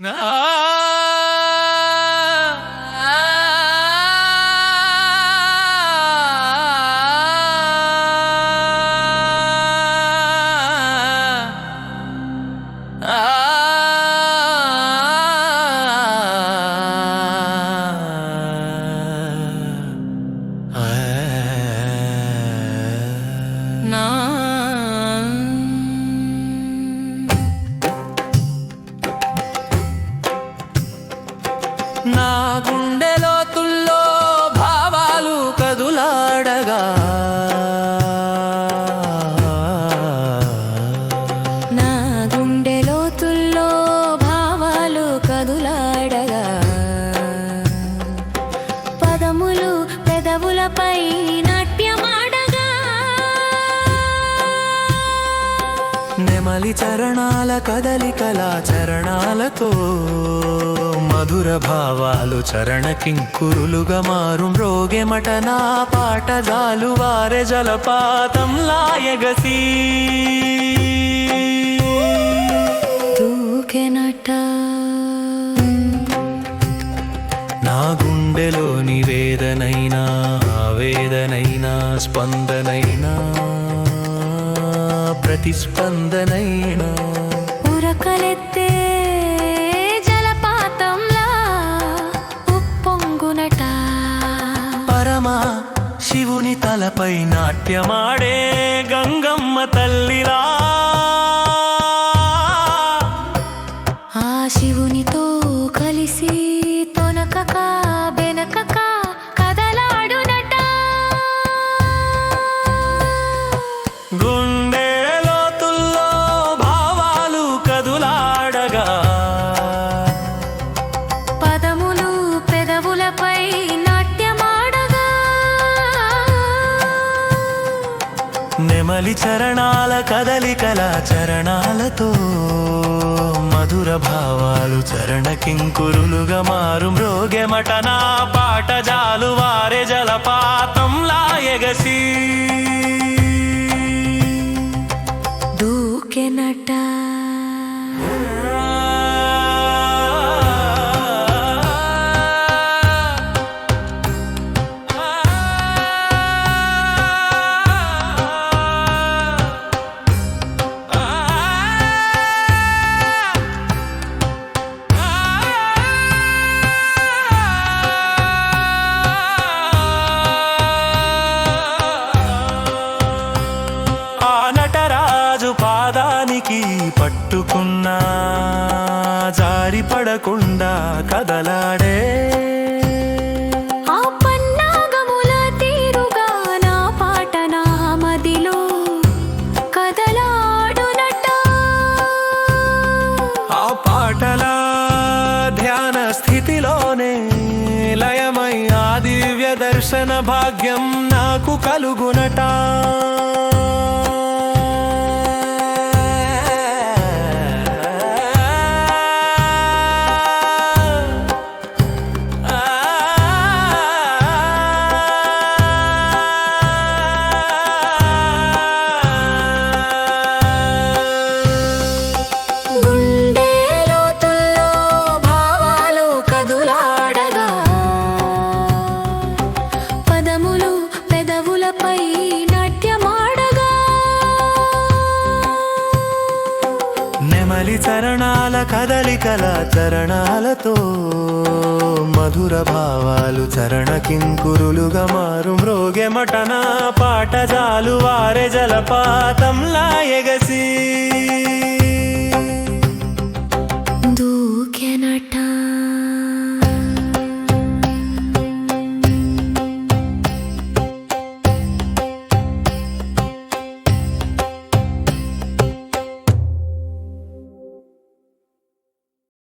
నా పెదవులపై నాట్యమాడగా. నెమలి చరణాల కదలికల చరణాలతో మధుర భావాలు చరణ కింకురులుగా మారు మ్రోగెమట నా పాట జాలు వారె జలపాతం లాయగసి. దూకెనట గుండెలోని వేదనైనా ఆవేదనైనా స్పందనైనా ప్రతిస్పందనైనా. ఉరకలెత్తే జలపాతంలా ఉప్పొంగునట. పరమా శివుని తలపై నాట్యమాడే గంగమ్మ తల్లిలా నెమలి చరణాల కదలికల చరణాలతో మధుర భావాలు చరణ కింకురులుగా మారు మ్రోగెమట పాట జాలు వారే జలపాతంలా లాయగసి పట్టుకున్నా జారి పడకుండా కదలాడే. పాటల ధ్యాన స్థితిలోనే లయమై ఆ దివ్య దర్శన భాగ్యం నాకు కలుగునట. నెమలి చరణాల కదలికల చరణాలతో మధుర భావాలు చరణ కింకురులుగా మారు. మ్రోగెమటన పాట జాలు వారే జలపాతంలా ఎగసి